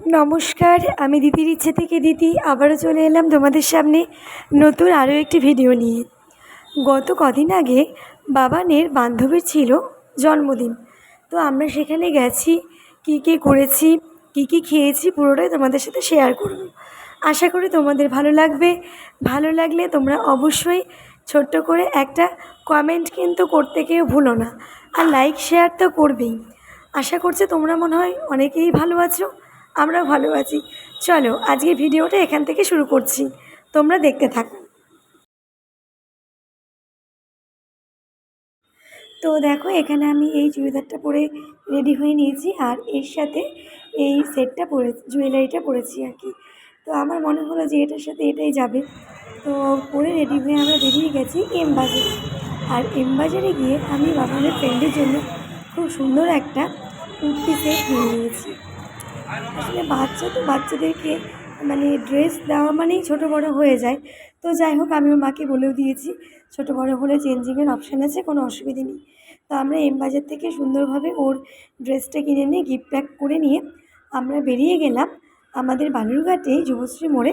নমস্কার, আমি দিদির ইচ্ছে থেকে দিদি আবারও চলে এলাম তোমাদের সামনে নতুন আরও একটি ভিডিও নিয়ে। গত কদিন আগে বাবানের বান্ধবীর ছিল জন্মদিন। তো আমরা সেখানে গেছি, কী কী করেছি, কী কী খেয়েছি পুরোটাই তোমাদের সাথে শেয়ার করব। আশা করি তোমাদের ভালো লাগবে। ভালো লাগলে তোমরা অবশ্যই ছোট্ট করে একটা কমেন্ট কিন্তু করতে কেউ ভুলো না। আর লাইক, শেয়ার তো করবেই। আশা করছি তোমরা মনে হয় অনেকেই ভালো আছো। আমরাও ভালো আছি। চলো আজকে ভিডিওটা এখান থেকে শুরু করছি। তোমরা দেখতে থাকো। তো দেখো, এখানে আমি এই চুড়িদারটা পরে রেডি হয়ে নিয়েছি আর এর সাথে এই সেটটা পরে, জুয়েলারিটা পরেছি আর কি। তো আমার মনে হলো যে এটার সাথে এটাই যাবে। তো পরে রেডি হয়ে আমরা বেরিয়ে গেছি এম বাজারে আর এম বাজারে গিয়ে আমি বাবানের ফ্রেন্ডের জন্য খুব সুন্দর একটা কুর্তি সেট নিয়ে নিয়েছি। আসলে বাচ্চা তো বাচ্চাদেরকে মানে ড্রেস দেওয়া মানেই ছোটো বড়ো হয়ে যায়। তো যাই হোক, আমি ওর মাকে বলেও দিয়েছি, ছোটো বড়ো হলে চেঞ্জিংয়ের অপশান আছে, কোনো অসুবিধে নেই। তো আমরা এম বাজার থেকে সুন্দরভাবে ওর ড্রেসটা কিনে নিয়ে গিফট প্যাক করে নিয়ে আমরা বেরিয়ে গেলাম আমাদের বালুরঘাটে যুবশ্রী মোড়ে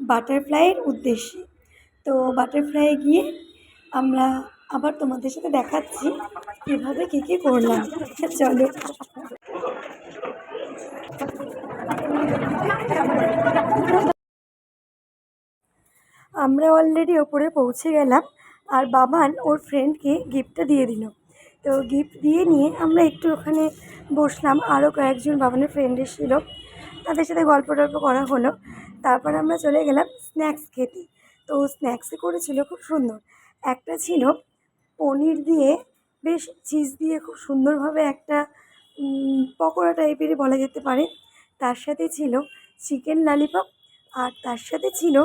বাটারফ্লাইয়ের উদ্দেশ্যে। তো বাটারফ্লাইয়ে গিয়ে আমরা আবার তোমাদের সাথে দেখাচ্ছি কীভাবে কী কী করলাম। চলো। আমরা অলরেডি ওপরে পৌঁছে গেলাম আর বাবান ওর ফ্রেন্ডকে গিফটটা দিয়ে দিল। তো গিফট দিয়ে নিয়ে আমরা একটু ওখানে বসলাম আরও কয়েকজন বাবানের ফ্রেন্ড এসেছিল। তাদের সাথে গল্প টল্প করা হলো। তারপর আমরা চলে গেলাম স্ন্যাক্স খেতে। তো স্ন্যাক্সে করেছিল খুব সুন্দর। একটা ছিল পনির দিয়ে, বেশ চিজ দিয়ে খুব সুন্দরভাবে একটা পকোড়া টাইপেরই বলা যেতে পারে। তার সাথে ছিল চিকেন লালিপপ আর তার সাথে ছিল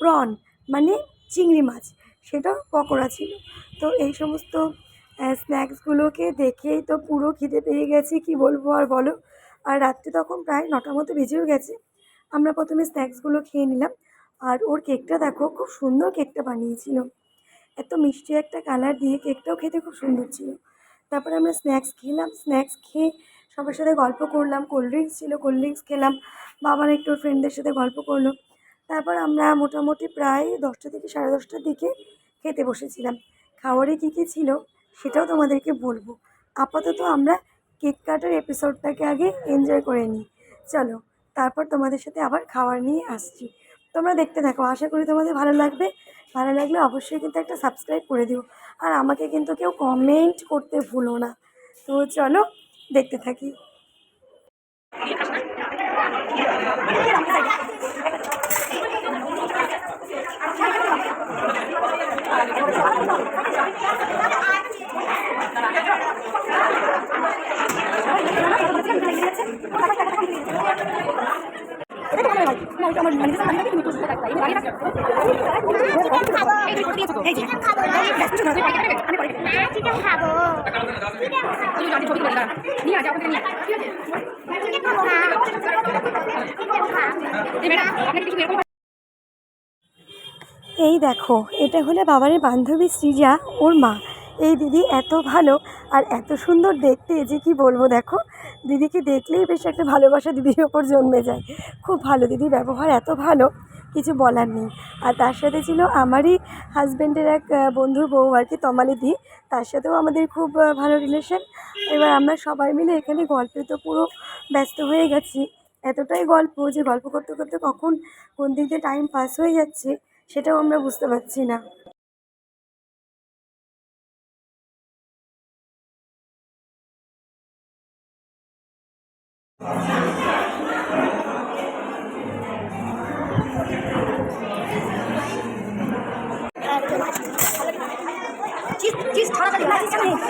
প্রন মানে চিংড়ি মাছ, সেটাও পকোড়া ছিল। তো এই সমস্ত স্ন্যাক্সগুলোকে দেখেই তো পুরো খিদে পেয়ে গেছি, কি বলব আর বলো? আর রাত্রে তখন প্রায় নটার মতো বেজেও গেছে। আমরা প্রথমে স্ন্যাক্সগুলো খেয়ে নিলাম। আর ওর কেকটা দেখো, খুব সুন্দর কেকটা বানিয়েছিল। এত মিষ্টি একটা কালার দিয়ে কেকটাও খেতে খুব সুন্দর ছিল। তারপরে আমরা স্ন্যাক্স খেলাম। স্ন্যাক্স খেয়ে সবার সাথে গল্প করলাম। কোল্ড ড্রিঙ্কস ছিল কোল্ড ড্রিঙ্কস খেলাম। বাবার একটু ফ্রেন্ডদের সাথে গল্প করল। তারপর আমরা মোটামুটি প্রায় দশটা থেকে সাড়ে দশটার দিকে খেতে বসেছিলাম। খাবারে কী কী ছিল সেটাও তোমাদেরকে বলব। আপাতত আমরা কেক কাটার এপিসোডটাকে আগে এনজয় করে নিই। চলো, তারপর তোমাদের সাথে আবার খাবার নিয়ে আসছি। তোমরা দেখতে থাকো, আশা করি তোমাদের ভালো লাগবে। ভালো লাগলে অবশ্যই কিন্তু একটা সাবস্ক্রাইব করে দিও। আর আমাকে কিন্তু কেউ কমেন্ট করতে ভুলো না। তো চলো, দেখতে থাকি। খাব চিকেন খাব এই দেখো, এটা হলো বাবারের বান্ধবী সৃজা, ওর মা। এই দিদি এত ভালো আর এত সুন্দর দেখতে, যে কি বলব দেখো? দিদিকে দেখলেই বেশ একটা ভালোবাসা দিদির ওপর জন্মে যায়। খুব ভালো দিদির ব্যবহার এত ভালো, কিছু বলার নেই। আর তার সাথে ছিল আমারই হাজব্যান্ডের এক বন্ধুর বউ আর কি, তমালি দি। তার সাথেও আমাদের খুব ভালো রিলেশন এবার আমরা সবাই মিলে এখানে গল্পে তো পুরো ব্যস্ত হয়ে গেছি। এতটাই গল্প যে গল্প করতে করতে কখন, কোন দিক দিয়ে টাইম পাস হয়ে যাচ্ছে। সেটাও আমরা বুঝতে পারছি না Just, just talk about it.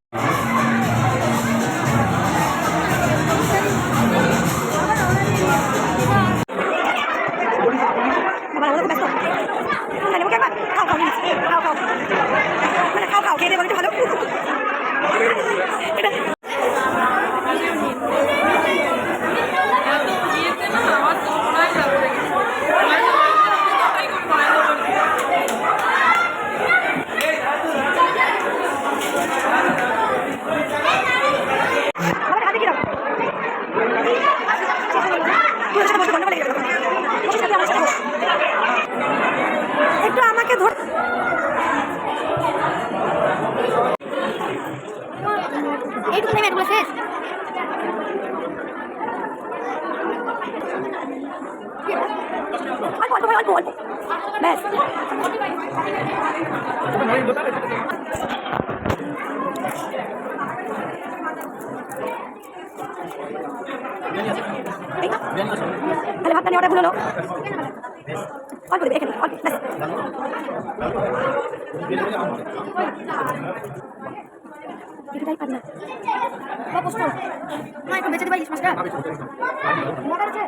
এইটুকু নেমে এগুলো শেষ অল্প অল্প অল্প অল্প ব্যাস এই, তাহলে ভাতটা নেওয়াটা ভুল হলো অল্প দেবে এখানে অল্প ব্যাস এটাই পারি না বাবা কষ্ট মা একটু বেঁচে দিবা ইলিশ মাছটা? মজা আছে?